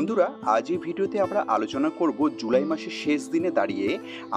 বন্ধুরা, আজ এই ভিডিওতে আমরা আলোচনা করব জুলাই মাসের শেষ দিনে দাঁড়িয়ে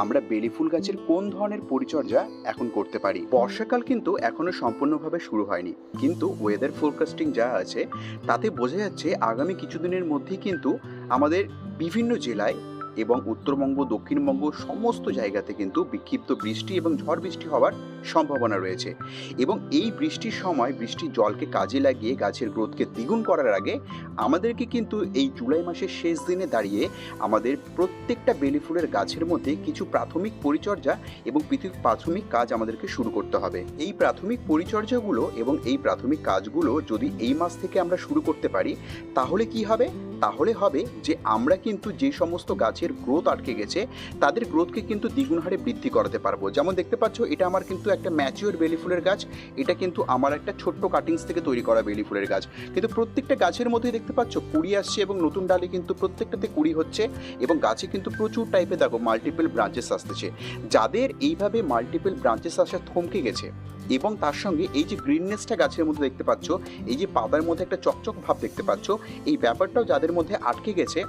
আমরা বেলি ফুল গাছের কোন ধরনের পরিচর্যা এখন করতে পারি। বর্ষাকাল কিন্তু এখনও সম্পূর্ণভাবে শুরু হয়নি। কিন্তু ওয়েদার ফোরকাস্টিং যা আছে, তাতে বোঝা যাচ্ছে আগামী কিছুদিনের মধ্যেই কিন্তু আমাদের বিভিন্ন জেলায় এবং উত্তরবঙ্গ, দক্ষিণবঙ্গ সমস্ত জায়গাতে কিন্তু বিক্ষিপ্ত বৃষ্টি এবং ঝড় বৃষ্টি হওয়ার সম্ভাবনা রয়েছে। এবং এই বৃষ্টির সময় বৃষ্টির জলকে কাজে লাগিয়ে গাছের গ্রোথকে দ্বিগুণ করার আগে আমাদেরকে কিন্তু এই জুলাই মাসের শেষ দিনে দাঁড়িয়ে আমাদের প্রত্যেকটা বেলি ফুলের গাছের মধ্যে কিছু প্রাথমিক পরিচর্যা এবং পৃথক প্রাথমিক কাজ আমাদেরকে শুরু করতে হবে। এই প্রাথমিক পরিচর্যাগুলো এবং এই প্রাথমিক কাজগুলো যদি এই মাস থেকে আমরা শুরু করতে পারি, তাহলে কি হবে? তাহলে হবে যে আমরা কিন্তু যে সমস্ত গাছের গ্রোথ আটকে গেছে, তাদের গ্রোথকে কিন্তু দ্বিগুণ হারে বৃদ্ধি করাতে পারব। যেমন দেখতে পাচ্ছ, এটা আমার কিন্তু একটা ম্যাচিওর বেলি ফুলের গাছ, এটা কিন্তু আমার একটা ছোট্ট কাটিংস থেকে তৈরি করা বেলি ফুলের গাছ। কিন্তু প্রত্যেকটা গাছের মধ্যেই দেখতে পাচ্ছ, কুড়ি আসছে এবং নতুন ডালে কিন্তু প্রত্যেকটাতে কুড়ি হচ্ছে এবং গাছে কিন্তু প্রচুর টাইপে দেখো মাল্টিপল ব্রাঞ্চেস আসতেছে। যাদের এইভাবে মাল্টিপল ব্রাঞ্চেস আসা থমকে গেছে এবং তার সঙ্গে এই যে গ্রিননেসটা গাছের মধ্যে দেখতে পাচ্ছ, এই যে পাতার মধ্যে একটা চকচক ভাব দেখতে পাচ্ছ, এই ব্যাপারটাও যাদের মধ্যে আটকে গেছে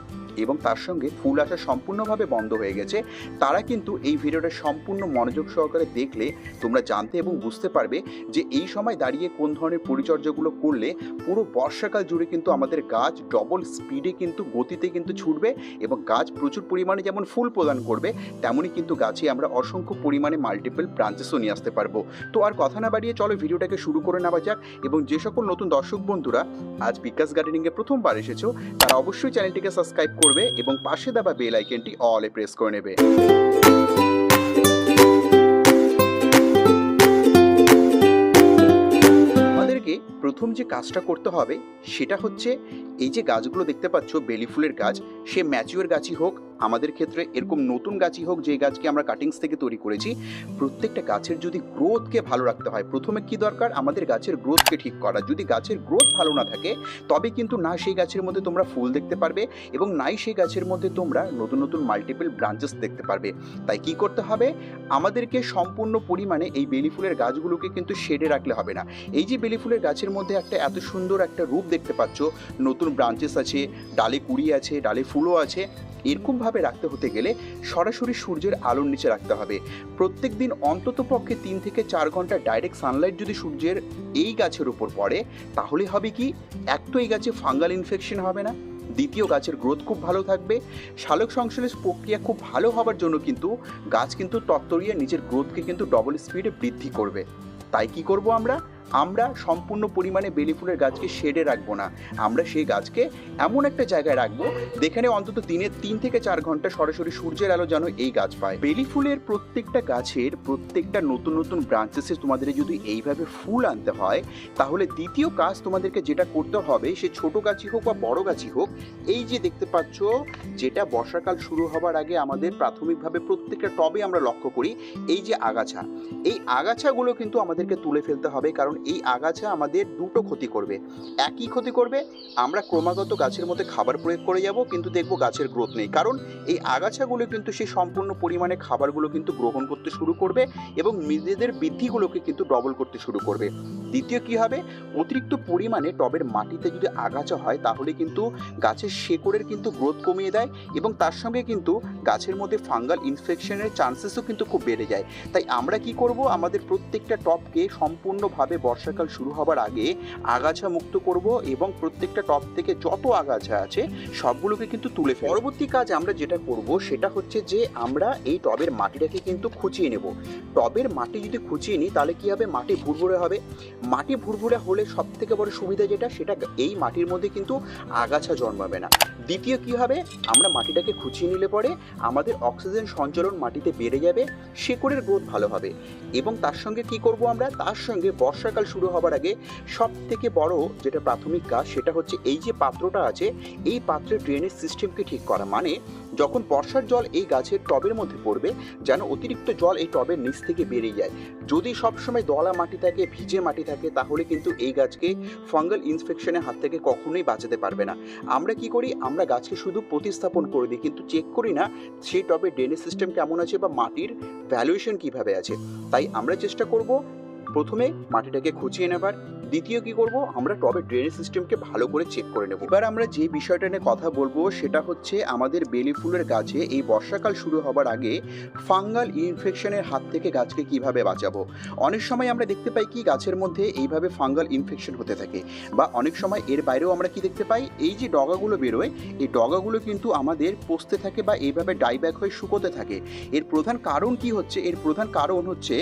এবং তার সঙ্গে ফুল আসা সম্পূর্ণভাবে বন্ধ হয়ে গেছে। তারা কিন্তু এই ভিডিওটা সম্পূর্ণ মনোযোগ সহকারে দেখলে তোমরা জানতে এবং বুঝতে পারবে যে এই সময় দাঁড়িয়ে কোন ধরনের পরিচর্যাগুলো করলে পুরো বর্ষাকাল জুড়ে কিন্তু আমাদের গাছ ডবল স্পিডে কিন্তু গতিতে কিন্তু ছুটবে এবং গাছ প্রচুর পরিমাণে যেমন ফুল প্রদান করবে, তেমনই কিন্তু গাছে আমরা অসংখ্য পরিমাণে মাল্টিপল ব্রাঞ্চেসও নিয়ে আসতে পারব। তো আর কথা না বাড়িয়ে চলো ভিডিওটাকে শুরু করে নেওয়া যাক এবং যে সকল নতুন দর্শক বন্ধুরা আজ বিকাশ গার্ডেনিংয়ে প্রথমবার এসেছ, তারা অবশ্যই চ্যানেলটিকে সাবস্ক্রাইব করবে এবং পাশে দেওয়া বেল আইকনটি অলে প্রেস করে নেবে। প্রথম যে কাজটা করতে হবে সেটা হচ্ছে এই যে গাছগুলো দেখতে পাচ্ছ, বেলি ফুলের গাছ, সে ম্যাচিওর গাছই হোক, আমাদের ক্ষেত্রে এরকম নতুন গাছই হোক যে গাছকে আমরা কাটিংস থেকে তৈরি করেছি, প্রত্যেকটা গাছের যদি গ্রোথকে ভালো রাখতে হয়, প্রথমে কি দরকার? আমাদের গাছের গ্রোথকে ঠিক করা। যদি গাছের গ্রোথ ভালো না থাকে, তবে কিন্তু না সেই গাছের মধ্যে তোমরা ফুল দেখতে পারবে এবং নাই সেই গাছের মধ্যে তোমরা নতুন নতুন মাল্টিপল ব্রাঞ্চেস দেখতে পারবে। তাই কি করতে হবে? আমাদেরকে সম্পূর্ণ পরিমাণে এই বেলি ফুলের গাছগুলোকে কিন্তু শেডে রাখলে হবে না। এই যে বেলি ফুলের গাছের মধ্যে একটা এত সুন্দর একটা রূপ দেখতে পাচ্ছ। নতুন ব্রাঞ্চেস আছে, ডালে কুড়ি আছে, ডালে ফুলও আছে। এরকমভাবে রাখতে হতে গেলে সরাসরি সূর্যের আলোর নিচে রাখতে হবে। প্রত্যেক দিন অন্তত পক্ষে তিন থেকে চার ঘণ্টা ডাইরেক্ট সানলাইট যদি সূর্যের এই গাছের উপর পড়ে, তাহলে হবে কি? এক তো এই গাছে ফাঙ্গাল ইনফেকশন হবে না। দ্বিতীয়, গাছের গ্রোথ খুব ভালো থাকবে। শালক সংশ্লেষ প্রক্রিয়া খুব ভালো হওয়ার জন্য কিন্তু গাছ কিন্তু তত্তরিয়ে নিজের গ্রোথকে কিন্তু ডবল স্পিডে বৃদ্ধি করবে। তাই কি করব আমরা? আমরা সম্পূর্ণ পরিমাণে বেলি ফুলের গাছকে শেডে রাখব না। আমরা সেই গাছকে এমন একটা জায়গায় রাখব, যেখানে অন্তত দিনে তিন থেকে চার ঘণ্টা সরাসরি সূর্যের আলো যেন এই গাছ পায়। বেলি ফুলের প্রত্যেকটা গাছের প্রত্যেকটা নতুন নতুন ব্রাঞ্চেসে তোমাদের যদি এইভাবে ফুল আনতে হয়, তাহলে দ্বিতীয় কাজ তোমাদেরকে যেটা করতে হবে, সে ছোট গাছই হোক বা বড় গাছই হোক, এই যে দেখতে পাচ্ছ, যেটা বর্ষাকাল শুরু হবার আগে আমাদের প্রাথমিকভাবে প্রত্যেকটা টবে আমরা লক্ষ্য করি, এই যে আগাছা। এই আগাছাগুলো কিন্তু আমাদেরকে তুলে ফেলতে হবে, কারণ এই আগাছা আমাদের দুটো ক্ষতি করবে। একই ক্ষতি করবে, আমরা ক্রমাগত গাছের মধ্যে খাবার প্রয়োগ করে যাব, কিন্তু দেখব গাছের গ্রোথ নেই। কারণ এই আগাছাগুলো কিন্তু সেই সম্পূর্ণ পরিমাণে খাবারগুলো কিন্তু গ্রহণ করতে শুরু করবে এবং নিজেদের বৃদ্ধিগুলোকে কিন্তু ডবল করতে শুরু করবে। দ্বিতীয় কি হবে? অতিরিক্ত পরিমাণে টবের মাটিতে যদি আগাছা হয়, তাহলে কিন্তু গাছের শেকড়ের কিন্তু গ্রোথ কমিয়ে দেয় এবং তার সঙ্গে কিন্তু গাছের মধ্যে ফাঙ্গাল ইনফেকশনের চান্সেসও কিন্তু খুব বেড়ে যায়। তাই আমরা কি করব? আমাদের প্রত্যেকটা টপকে সম্পূর্ণভাবে বর্ষাকাল শুরু হবার আগে আগাছা মুক্ত করব এবং প্রত্যেকটা টপ থেকে যত আগাছা আছে সবগুলোকে কিন্তু তুলে ফেলব। পরবর্তী কাজ আমরা যেটা করব সেটা হচ্ছে যে আমরা এই টবের মাটিটাকে কিন্তু খুঁচিয়ে নেব। টবের মাটি যদি খুঁচিয়ে নিই তাহলে কি হবে? মাটি ভুরভুরে হবে। মাটি ভুরভুরে হলে সব থেকে বড় সুবিধা যেটা সেটা এই মাটির মধ্যে কিন্তু আগাছা জন্মাবে না। দ্বিতীয় কি হবে? আমরা মাটিটাকে খুঁচিয়ে নিলে পরে আমাদের অক্সিজেন সঞ্চালন মাটিতে বেড়ে যাবে, শেকড়ের গ্রোথ ভালো হবে। এবং তার সঙ্গে কি করব আমরা? তার সঙ্গে বর্ষাকাল শুরু হবার আগে সব থেকে বড় যেটা প্রাথমিক কাজ সেটা হচ্ছে এই যে পাত্রটা আছে, এই পাত্রের ড্রেনেজ সিস্টেমকে ঠিক করা। মানে যখন বর্ষার জল এই গাছের টবের মধ্যে পড়বে, যেন অতিরিক্ত জল এই টবের নিচ থেকে বেরিয়ে যায়। যদি সবসময় দলা মাটি থাকে, ভিজে মাটি থাকে, তাহলে কিন্তু এই গাছকে ফাঙ্গাল ইনফেকশনের হাত থেকে কখনোই বাঁচাতে পারবে না। আমরা কি করি? আমরা গাছকে শুধু প্রতিস্থাপন করে দিই, কিন্তু চেক করি না সেই টবে ড্রেনেজ সিস্টেম কেমন আছে বা মাটির ভ্যালুয়েশন কীভাবে আছে। তাই আমরা চেষ্টা করব প্রথমে মাটিটাকে খুঁচিয়ে নেবার। দ্বিতীয় কি করব? আমরা টবের ড্রেনেজ সিস্টেমকে ভালো করে চেক করে নেব। এবার আমরা যে বিষয়টা নিয়ে কথা বলব, সেটা হচ্ছে আমাদের বেলি ফুলের গাছে এই বর্ষাকাল শুরু হবার আগে ফাঙ্গাল ইনফেকশনের হাত থেকে গাছকে কীভাবে বাঁচাবো? অনেক সময় আমরা দেখতে পাই কি, গাছের মধ্যে এইভাবে ফাঙ্গাল ইনফেকশন হতে থাকে বা অনেক সময় এর বাইরেও আমরা কি দেখতে পাই? এই যে ডগাগুলো বেরোয়, এই ডগাগুলো কিন্তু আমাদের পচতে থাকে বা এইভাবে ডাইব্যাক হয়ে শুকোতে থাকে। এর প্রধান কারণ কি হচ্ছে? এর প্রধান কারণ হচ্ছে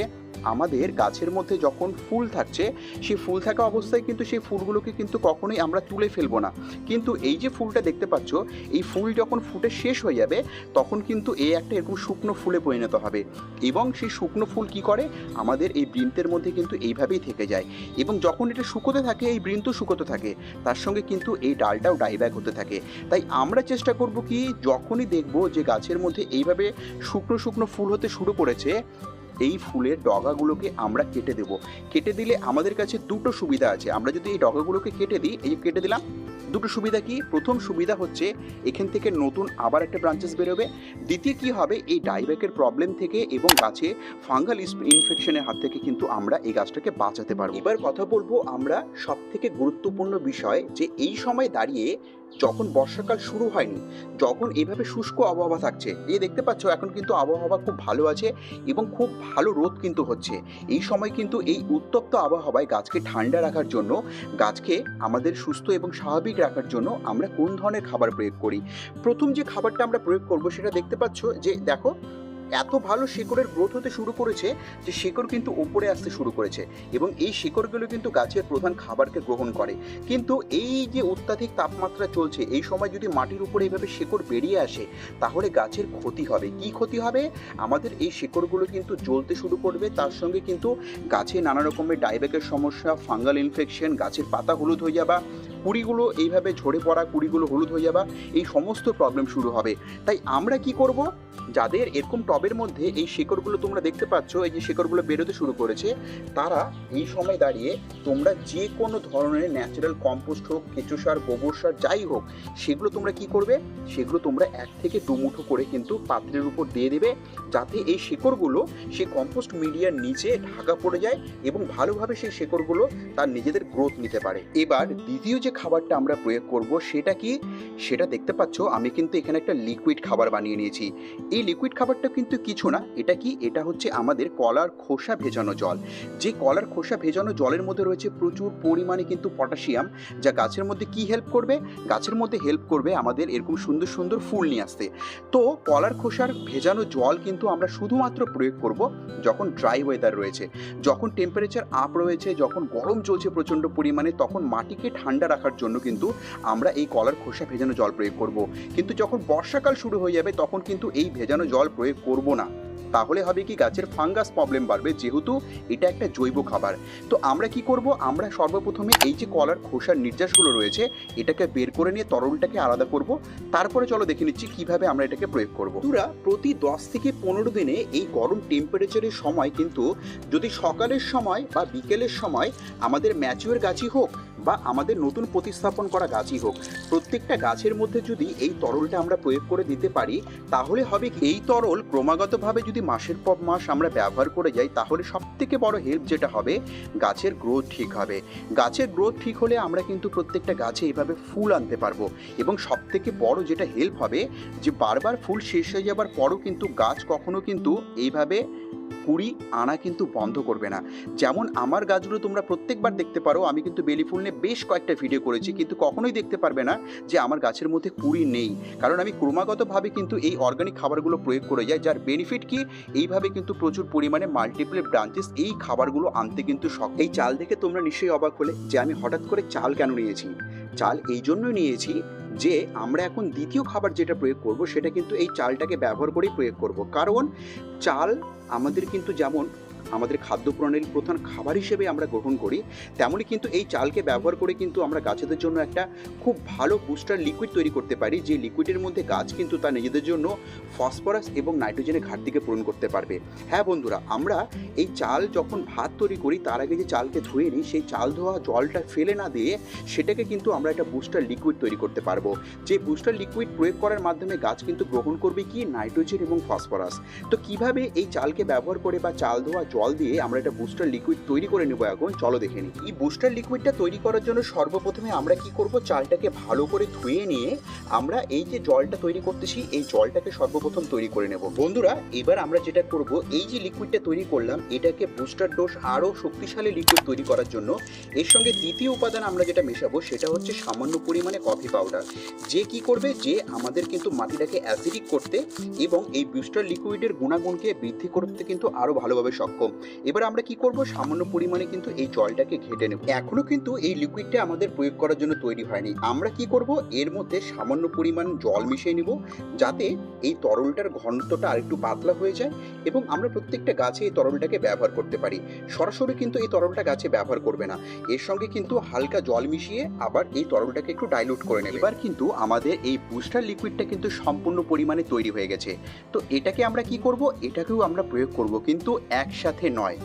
আমাদের গাছের মধ্যে যখন ফুল থাকছে, সেই ফুল থাকা অবস্থায় কিন্তু সেই ফুলগুলোকে কিন্তু কখনোই আমরা তুলে ফেলব না। কিন্তু এই যে ফুলটা দেখতে পাচ্ছ, এই ফুল যখন ফুটে শেষ হয়ে যাবে, তখন কিন্তু এই একটা এরকম শুকনো ফুলে পরিণত হবে। এবং সেই শুকনো ফুল কি করে? আমাদের এই বৃন্তের মধ্যে কিন্তু এইভাবেই থেকে যায়। এবং যখন এটা শুকোতে থাকে, এই বৃন্ত শুকোতে থাকে, তার সঙ্গে কিন্তু এই ডালটাও ডাইব্যাক হতে থাকে। তাই আমরা চেষ্টা করব কি, যখনই দেখব যে গাছের মধ্যে এইভাবে শুকনো শুকনো ফুল হতে শুরু করেছে এই ফুলের ডগাগুলোকে আমরা কেটে দেব। কেটে দিলে আমাদের কাছে দুটো সুবিধা আছে। আমরা যদি এই ডগাগুলোকে কেটে দিই, এই কেটে দিলাম, দুটো সুবিধা কি? প্রথম সুবিধা হচ্ছে এখান থেকে নতুন আবার একটা ব্রাঞ্চেস বেরোবে। দ্বিতীয় কি হবে? এই ডাইব্যাকের প্রবলেম থেকে এবং গাছে ফাঙ্গাল ইনফেকশনের হাত থেকে কিন্তু আমরা এই গাছটাকে বাঁচাতে পারব। এবার কথা বলব আমরা সব থেকে গুরুত্বপূর্ণ বিষয় যে এই সময় দাঁড়িয়ে যখন বর্ষাকাল শুরু হয়নি, যখন এইভাবে শুষ্ক আবহাওয়া থাকছে, এই দেখতে পাচ্ছ এখন কিন্তু আবহাওয়া খুব ভালো আছে এবং খুব ভালো রোদ কিন্তু হচ্ছে। এই সময় কিন্তু এই উত্তপ্ত আবহাওয়ায় গাছকে ঠান্ডা রাখার জন্য, গাছকে আমাদের সুস্থ এবং স্বাভাবিক রাখার জন্য আমরা কোন ধরনের খাবার প্রয়োগ করি? প্রথম যে খাবারটা আমরা প্রয়োগ করব সেটা দেখতে পাচ্ছ যে দেখো এত ভালো শিকড়ের গ্রোথ হতে শুরু করেছে যে শিকড় কিন্তু উপরে আসতে শুরু করেছে এবং এই শিকড়গুলো কিন্তু গাছের প্রধান খাবারকে গ্রহণ করে। কিন্তু এই যে অত্যাধিক তাপমাত্রা চলছে, এই সময় যদি মাটির উপরে এইভাবে শিকড় বেরিয়ে আসে, তাহলে গাছের ক্ষতি হবে। কি ক্ষতি হবে? আমাদের এই শিকড়গুলো কিন্তু জ্বলতে শুরু করবে। তার সঙ্গে কিন্তু গাছে নানা রকমের ডাইব্যাকের সমস্যা ফাঙ্গাল ইনফেকশন গাছের পাতা হলুদ হয়ে যাবা, কুড়িগুলো এইভাবে ঝরে পড়া, কুড়িগুলো হলুদ হয়ে যাবা, এই সমস্ত প্রবলেম শুরু হবে। তাই আমরা কি করব? যাদের এরকম টবের মধ্যে এই শিকড়গুলো তোমরা দেখতে পাচ্ছ, এই যে শিকড়গুলো বেরোতে শুরু করেছে, তারা এই সময় দাঁড়িয়ে তোমরা যে কোনো ধরনের ন্যাচারাল কম্পোস্ট হোক, কেঁচো সার, গোবর সার, যাই হোক, সেগুলো তোমরা কি করবে? সেগুলো তোমরা এক থেকে দু মুঠো করে কিন্তু পাত্রের উপর দিয়ে দেবে, যাতে এই শিকড়গুলো সেই কম্পোস্ট মিডিয়ার নিচে ঢাকা পড়ে যায় এবং ভালোভাবে সেই শিকড়গুলো তার নিজেদের গ্রোথ নিতে পারে। এবার দ্বিতীয় যে খাবারটা আমরা প্রয়োগ করব, সেটা কি? সেটা দেখতে পাচ্ছ, আমি কিন্তু এখানে একটা লিকুইড খাবার বানিয়ে নিয়েছি। এই লিকুইড খাবারটা কিন্তু কিছু না, এটা কি? এটা হচ্ছে আমাদের কলার খোসা ভেজানো জল। যে কলার খোসা ভেজানো জলের মধ্যে রয়েছে প্রচুর পরিমাণে কিন্তু পটাশিয়াম, যা গাছের মধ্যে কি হেল্প করবে? গাছের মধ্যে হেল্প করবে আমাদের এরকম সুন্দর সুন্দর ফুল নিয়ে আসতে। তো কলার খোসার ভেজানো জল কিন্তু আমরা শুধুমাত্র প্রয়োগ করব যখন ড্রাই ওয়েদার রয়েছে। যখন টেম্পারেচার আপ রয়েছে, যখন গরম চলছে প্রচণ্ড পরিমাণে, তখন মাটিকে ঠান্ডা রাখার জন্য কিন্তু আমরা এই কলার খোসা ভেজানো জল প্রয়োগ করব। কিন্তু যখন বর্ষাকাল শুরু হয়ে যাবে, তখন কিন্তু এই ভেজানো জল প্রয়োগ করব না। তাহলে হবে কি, গাছের ফাঙ্গাস প্রবলেম বাড়বে। যেহেতু এটা একটা জৈব খাবার। তো আমরা কি করব? আমরা সর্বপ্রথমে এই যে কলার খোসার নির্যাসগুলো রয়েছে, এটাকে বের করে নিয়ে তরলটাকে আলাদা করব। তারপরে চলো দেখে নিচ্ছি কীভাবে আমরা এটাকে প্রয়োগ করব। তোরা প্রতি দশ থেকে পনেরো দিনে এই গরম টেম্পারেচারের সময় কিন্তু যদি সকালের সময় বা বিকেলের সময় আমাদের ম্যাচিওর গাছই হোক বা আমাদের নতুন প্রতিস্থাপন করা গাছই হোক, প্রত্যেকটা গাছের মধ্যে যদি এই তরলটা আমরা প্রয়োগ করে দিতে পারি, তাহলে হবে এই তরল ক্রমাগতভাবে যদি মাসের পর মাস আমরা ব্যবহার করে যাই, তাহলে সব থেকে বড় হেল্প যেটা হবে, গাছের গ্রোথ ঠিক হবে। গাছের গ্রোথ ঠিক হলে আমরা কিন্তু প্রত্যেকটা গাছে এইভাবে ফুল আনতে পারব এবং সব থেকে বড় যেটা হেল্প হবে, যে বারবার ফুল শেষ হয়ে যাবার পরও কিন্তু গাছ কখনো কিন্তু এইভাবে কুড়ি আনা কিন্তু বন্ধ করবে না। যেমন আমার গাছগুলো তোমরা প্রত্যেকবার দেখতে পারো, আমি কিন্তু বেলি ফুল নিয়ে বেশ কয়েকটা ভিডিও করেছি, কিন্তু কখনোই দেখতে পারবে না যে আমার গাছের মধ্যে কুড়ি নেই। কারণ আমি ক্রমাগতভাবে কিন্তু এই অর্গানিক খাবারগুলো প্রয়োগ করে যাই, যার বেনিফিট কি? এইভাবে কিন্তু প্রচুর পরিমাণে মাল্টিপল ব্রাঞ্চেস এই খাবারগুলো আনতে কিন্তু শখ। এই চাল দেখে তোমরা নিশ্চয়ই অবাক হলে যে আমি হঠাৎ করে চাল কেন নিয়েছি? চাল এই জন্যই নিয়েছি যে আমরা এখন দ্বিতীয় খাবার যেটা প্রয়োগ করব সেটা কিন্তু এই চালটাকে ব্যবহার করেই প্রয়োগ করব। কারণ চাল আমাদের কিন্তু যেমন আমাদের খাদ্য প্রণালীর প্রধান খাবার হিসেবে আমরা গ্রহণ করি, তেমনই কিন্তু এই চালকে ব্যবহার করে কিন্তু আমরা গাছেদের জন্য একটা খুব ভালো বুস্টার লিকুইড তৈরি করতে পারি, যে লিকুইডের মধ্যে গাছ কিন্তু তার নিজেদের জন্য ফসফরাস এবং নাইট্রোজেনের ঘাটতিকে পূরণ করতে পারবে। হ্যাঁ বন্ধুরা, আমরা এই চাল যখন ভাত তৈরি করি, তার আগে যে চালকে ধুয়ে নিই, সেই চাল ধোয়া জলটা ফেলে না দিয়ে সেটাকে কিন্তু আমরা একটা বুস্টার লিকুইড তৈরি করতে পারব। যে বুস্টার লিকুইড প্রয়োগ করার মাধ্যমে গাছ কিন্তু গ্রহণ করবে কি? নাইট্রোজেন এবং ফসফরাস তো কীভাবে এই চালকে ব্যবহার করে বা চাল ধোয়া জল দিয়ে আমরা একটা বুস্টার লিকুইড তৈরি করে নেব এখন। চলো দেখে নিই এই বুস্টার লিকুইডটা তৈরি করার জন্য সর্বপ্রথমে আমরা কি করব? চালটাকে ভালো করে ধুয়ে নিয়ে আমরা এই যে জলটা তৈরি করতেছি, এই জলটাকে সর্বপ্রথম তৈরি করে নেব। বন্ধুরা, এবার আমরা যেটা করব, এই যে লিকুইডটা তৈরি করলাম, এটাকে বুস্টার ডোজ আরও শক্তিশালী লিকুইড তৈরি করার জন্য এর সঙ্গে দ্বিতীয় উপাদান আমরা যেটা মেশাবো, সেটা হচ্ছে সামান্য পরিমাণে কফি পাউডার যে কি করবে? যে আমাদের কিন্তু মাটিটাকে অ্যাসিডিক করতে এবং এই বুস্টার লিকুইডের গুণাগুণকে বৃদ্ধি করতে কিন্তু আরও ভালোভাবে সক্ষম এবার আমরা কি করব? সামান্য পরিমাণে কিন্তু এই জলটাকে ঘেটে নেব। এখনও কিন্তু এই লিকুইডটা আমাদের প্রয়োগ করার জন্য তৈরি হয়নি। আমরা কি করব? এর মধ্যে সামান্য পরিমাণ জল মিশিয়ে নেব, যাতে এই তরলটার ঘনত্বটা আরেকটু পাতলা হয়ে যায় এবং আমরা প্রত্যেকটা গাছে এই তরলটাকে ব্যবহার করতে পারি। সরাসরি কিন্তু এই তরলটা গাছে ব্যবহার করবে না। এর সঙ্গে কিন্তু হালকা জল মিশিয়ে আবার এই তরলটাকে একটু ডাইলুট করে নেবে। এবার কিন্তু আমাদের এই বুস্টার লিকুইডটা কিন্তু সম্পূর্ণ পরিমাণে তৈরি হয়ে গেছে। তো এটাকে আমরা কি করব? এটাকেও আমরা প্রয়োগ করব। কিন্তু একসাথে নয়।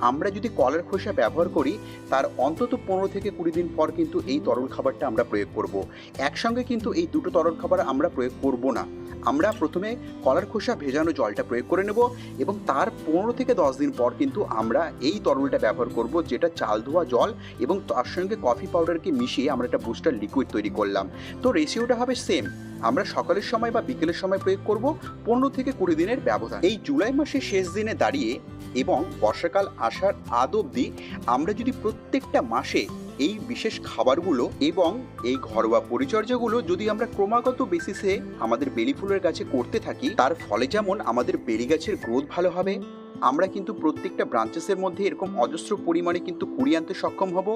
আমরা যদি কলার খোসা ব্যবহার করি, তার অন্তত পনেরো থেকে কুড়ি দিন পর কিন্তু এই তরল খাবারটা আমরা প্রয়োগ করব। একসঙ্গে কিন্তু এই দুটো তরল খাবার আমরা প্রয়োগ করব না। আমরা প্রথমে কলার খোসা ভেজানো জলটা প্রয়োগ করে নেব এবং তার পনেরো থেকে দশ দিন পর কিন্তু আমরা এই তরলটা ব্যবহার করব, যেটা চাল ধোয়া জল এবং তার সঙ্গে কফি পাউডারকে মিশিয়ে আমরা একটা বুস্টার লিকুইড তৈরি করলাম। তো রেশিওটা হবে সেম আমরা সকালের সময় বা বিকেলের সময় প্রয়োগ করব, পনেরো থেকে কুড়ি দিনের ব্যবধান। এই জুলাই মাসের শেষ দিনে দাঁড়িয়ে এবং বর্ষাকাল আসার আদ অবধি আমরা যদি প্রত্যেকটা মাসে এই বিশেষ খাবারগুলো এবং এই ঘরোয়া পরিচর্যাগুলো যদি আমরা ক্রমাগত বেসিসে আমাদের বেলি ফুলের গাছে করতে থাকি, তার ফলে যেমন আমাদের বেলি গাছের গ্রোথ ভালো হবে আমরা কিন্তু প্রত্যেকটা ব্রাঞ্চেসের মধ্যে এরকম অজস্র পরিমাণে কিন্তু কুড়িয়ে আনতে সক্ষম হব।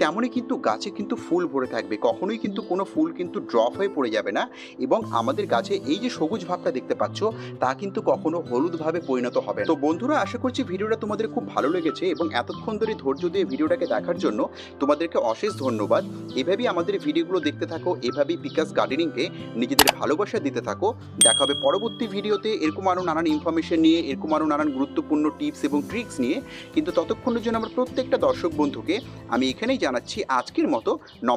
তেমনই কিন্তু গাছে কিন্তু ফুল ভরে থাকবে। কখনোই কিন্তু কোনো ফুল কিন্তু ড্রপ হয়ে পড়ে যাবে না এবং আমাদের গাছে এই যে সবুজ ভাবটা দেখতে পাচ্ছ, তা কিন্তু কখনো হলুদভাবে পরিণত হবে তো বন্ধুরা, আশা করছি ভিডিওটা তোমাদের খুব ভালো লেগেছে এবং এতক্ষণ ধরে ধৈর্য দিয়ে ভিডিওটাকে দেখার জন্য তোমাদেরকে অশেষ ধন্যবাদ। এভাবেই আমাদের ভিডিওগুলো দেখতে থাকো, এভাবেই বিকাশ গার্ডেনিংকে নিজেদের ভালোবাসা দিতে থাকো। দেখা হবে পরবর্তী ভিডিওতে এরকম আরও নানান ইনফরমেশন নিয়ে, এরকম আরও নানান গুরুত্বপূর্ণ টিপস এবং ট্রিক্স নিয়ে, কিন্তু ততক্ষণের জন্য আমার প্রত্যেকটা দর্শক বন্ধুকে আমি এখানেই জানাচ্ছি আজকের মতো নম